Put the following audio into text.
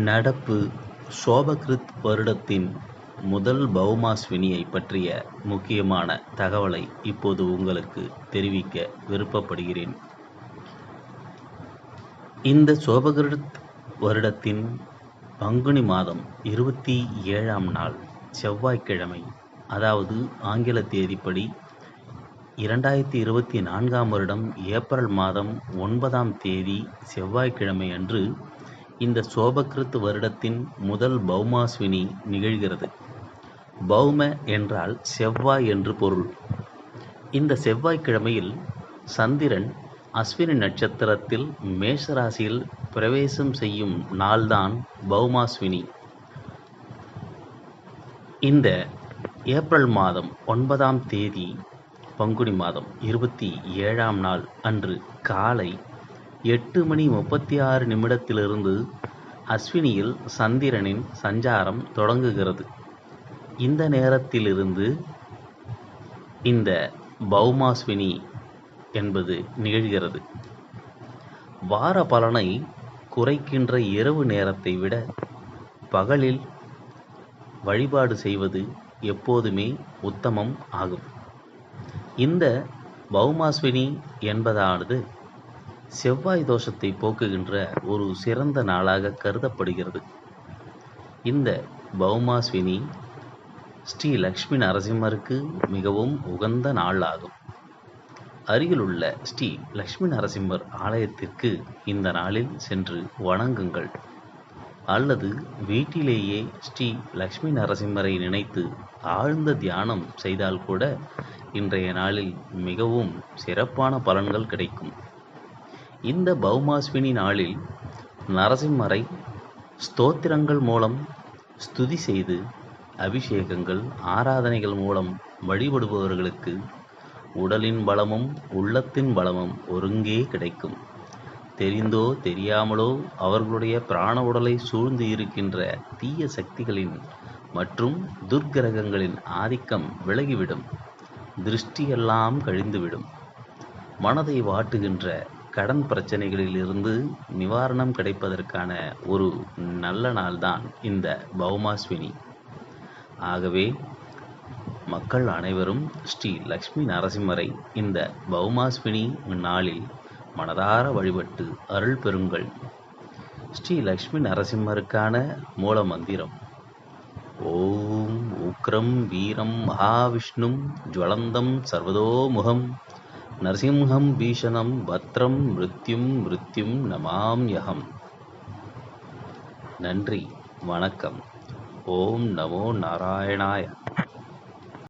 நடப்பு சோபகிருத் வருடத்தின் முதல் பௌமாஸ்வினியைப் பற்றிய முக்கியமான தகவலை இப்போது உங்களுக்கு தெரிவிக்க விருப்பப்படுகிறேன். இந்த சோபகிருத் வருடத்தின் பங்குனி மாதம் இருபத்தி ஏழாம் நாள் செவ்வாய்க்கிழமை அதாவது ஆங்கில தேதிப்படி இரண்டாயிரத்தி இருபத்தி நான்காம் வருடம் ஏப்ரல் மாதம் ஒன்பதாம் தேதி செவ்வாய்க்கிழமை அன்று இந்த சோபகிருத் வருடத்தின் முதல் பௌமாஸ்வினி நிகழ்கிறது. பௌம என்றால் செவ்வாய் என்று பொருள். இந்த செவ்வாய்க்கிழமையில் சந்திரன் அஸ்வினி நட்சத்திரத்தில் மேஷராசியில் பிரவேசம் செய்யும் நாள்தான் பௌமாஸ்வினி. இந்த ஏப்ரல் மாதம் ஒன்பதாம் தேதி பங்குனி மாதம் இருபத்தி ஏழாம் நாள் அன்று காலை எட்டு மணி முப்பத்தி ஆறு நிமிடத்திலிருந்து அஸ்வினியில் சந்திரனின் சஞ்சாரம் தொடங்குகிறது. இந்த நேரத்திலிருந்து இந்த பௌமாஸ்வினி என்பது நிகழ்கிறது. வார பலனை குறைக்கின்ற இரவு நேரத்தை விட பகலில் வழிபாடு செய்வது எப்போதுமே உத்தமம் ஆகும். இந்த பௌமாஸ்வினி என்பதானது செவ்வாய் தோஷத்தை போக்குகின்ற ஒரு சிறந்த நாளாக கருதப்படுகிறது. இந்த பௌமாஸ்வினி ஸ்ரீ லக்ஷ்மி நரசிம்மருக்கு மிகவும் உகந்த நாள் ஆகும். அருகிலுள்ள ஸ்ரீ லக்ஷ்மி நரசிம்மர் ஆலயத்திற்கு இந்த நாளில் சென்று வணங்குங்கள். அல்லது வீட்டிலேயே ஸ்ரீ லக்ஷ்மி நரசிம்மரை நினைத்து ஆழ்ந்த தியானம் செய்தால் கூட இன்றைய நாளில் மிகவும் சிறப்பான பலன்கள் கிடைக்கும். இந்த பௌமாஸ்வினி நாளில் நரசிம்மரை ஸ்தோத்திரங்கள் மூலம் ஸ்துதி செய்து அபிஷேகங்கள், ஆராதனைகள் மூலம் வழிபடுபவர்களுக்கு உடலின் பலமும் உள்ளத்தின் பலமும் ஒருங்கே கிடைக்கும். தெரிந்தோ தெரியாமலோ அவர்களுடைய பிராண உடலை சூழ்ந்து இருக்கின்ற தீய சக்திகளின் மற்றும் துர்க்கிரகங்களின் ஆதிக்கம் விலகிவிடும். திருஷ்டியெல்லாம் கழிந்துவிடும். மனதை வாட்டுகின்ற கடன் பிரச்னைகளில் இருந்து நிவாரணம் கிடைப்பதற்கான ஒரு நல்ல நாள்தான் இந்த பௌமாஸ்வினி. ஆகவே மக்கள் அனைவரும் ஸ்ரீ லக்ஷ்மி நரசிம்மரை இந்த பௌமாஸ்வினி நாளில் மனதார வழிபட்டு அருள் பெறுங்கள். ஸ்ரீ லக்ஷ்மி நரசிம்மருக்கான மூல மந்திரம் ஓம் உக்ரம் வீரம் மகாவிஷ்ணும் ஜ்வலந்தம் சர்வதோமுகம் நரசிம்ஹம் பீஷணம் பத்ரம் மிருத்யும் மிருத்யும் நமாம்யஹம். நன்றி வணக்கம். ஓம் நமோ நாராயணாய.